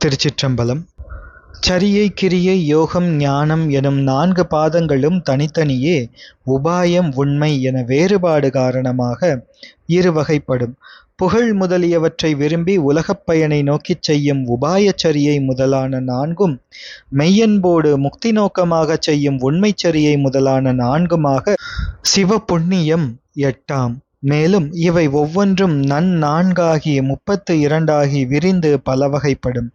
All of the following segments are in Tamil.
திருச்சிற்றம்பலம். சரியை கிரியை யோகம் ஞானம் எனும் நான்கு பாதங்களும் தனித்தனியே உபாயம் உண்மை என வேறுபாடு காரணமாக இரு வகைப்படும் புகழ் முதலியவற்றை விரும்பி உலகப் பயனை நோக்கிச் செய்யும் உபாயச் சரியை முதலான நான்கும் மெய்யன்போடு முக்தி நோக்கமாகச் செய்யும் உண்மைச் சரியை முதலான நான்குமாக சிவ புண்ணியம் எட்டாம். மேலும் இவை ஒவ்வொன்றும் நன் நான்காகி முப்பத்து இரண்டாகி விரிந்து பல வகைப்படும்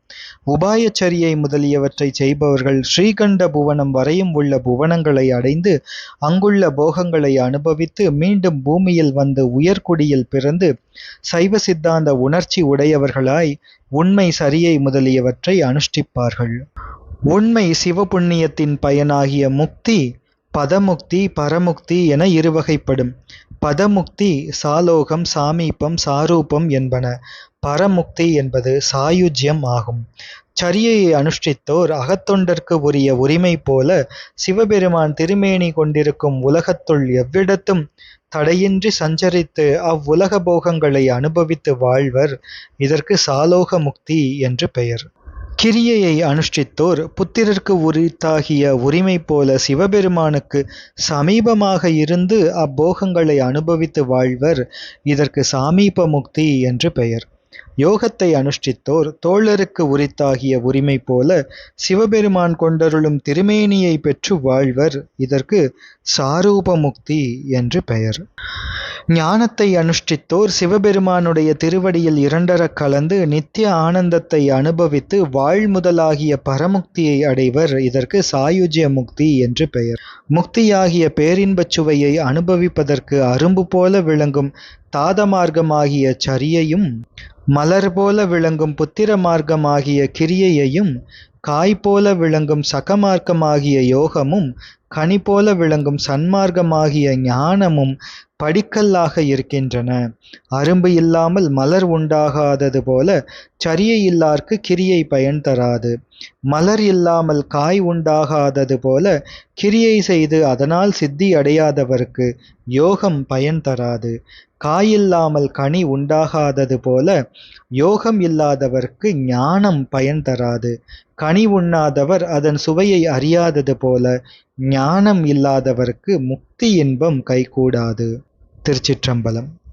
உபாயச்சரியை முதலியவற்றைச் செய்பவர்கள் ஸ்ரீகண்ட புவனம் வரையும் உள்ள புவனங்களை அடைந்து அங்குள்ள போகங்களை அனுபவித்து மீண்டும் பூமியில் வந்து உயர்குடியில் பிறந்து சைவ சித்தாந்த உணர்ச்சி உடையவர்களாய் உண்மை சரியை முதலியவற்றை அனுஷ்டிப்பார்கள். உண்மை சிவபுண்ணியத்தின் பயனாகிய முக்தி பதமுக்தி பரமுக்தி என இருவகைப்படும். பதமுக்தி சாலோகம் சாமீபம் சாரூபம் என்பன. பரமுக்தி என்பது சாயுஜ்யம் ஆகும். சரியை அனுஷ்டித்தோர் அகத்தொண்டர்க்கு உரிய உரிமை போல சிவபெருமான் திருமேனி கொண்டிருக்கும் உலகத்துள் எவ்விடத்தும் தடையின்றி சஞ்சரித்து அவ்வுலக போகங்களை அனுபவித்து வாழ்வர். இதற்கு சாலோக முக்தி என்று பெயர். கிரியையை அனுஷ்டித்தோர் புத்திரர்க்கு உரித்தாகிய உரிமை போல சிவபெருமானுக்கு சமீபமாக இருந்து அப்போகங்களை அனுபவித்து வாழ்வர். இதற்கு சாமீப முக்தி என்று பெயர். யோகத்தை அனுஷ்டித்தோர் தோழருக்கு உரித்தாகிய உரிமை போல சிவபெருமான் கொண்டருளும் திருமேனியை பெற்று வாழ்வர். இதற்கு சாரூப முக்தி என்று பெயர். ஞானத்தை அனுஷ்டித்தோர் சிவபெருமானுடைய திருவடியில் இரண்டரக் கலந்து நித்திய ஆனந்தத்தை அனுபவித்து வாழ்முதலாகிய பரமுக்தியை அடைவர். இதற்கு சாயுஜ்ய முக்தி என்று பெயர். முக்தியாகிய பேரின்பச் சுவையை அனுபவிப்பதற்கு அரும்பு போல விளங்கும் தாத மார்க்கமாகிய சரியையும் மலர் போல விளங்கும் புத்திர மார்க்கமாகிய கிரியையையும் காய் போல விளங்கும் சகமார்க்கமாகிய யோகமும் கனி போல விளங்கும் சன்மார்க்கமாகிய ஞானமும் படிக்கல்லாக இருக்கின்றன. அரும்பு இல்லாமல் மலர் உண்டாகாதது போல சரியையில்லார்க்கு கிரியை பயன் தராது. மலர் இல்லாமல் காய் உண்டாகாதது போல கிரியை செய்து அதனால் சித்தி அடையாதவருக்கு யோகம் பயன் தராது. காயில்லாமல் கனி உண்டாகாதது போல யோகம் இல்லாதவர்க்கு ஞானம் பயன் தராது. கனி உண்ணாதவர் அதன் சுவையை அறியாதது போல ஞானம் இல்லாதவர்க்கு முக்தி இன்பம் கைகூடாது. திருச்சிற்றம்பலம்.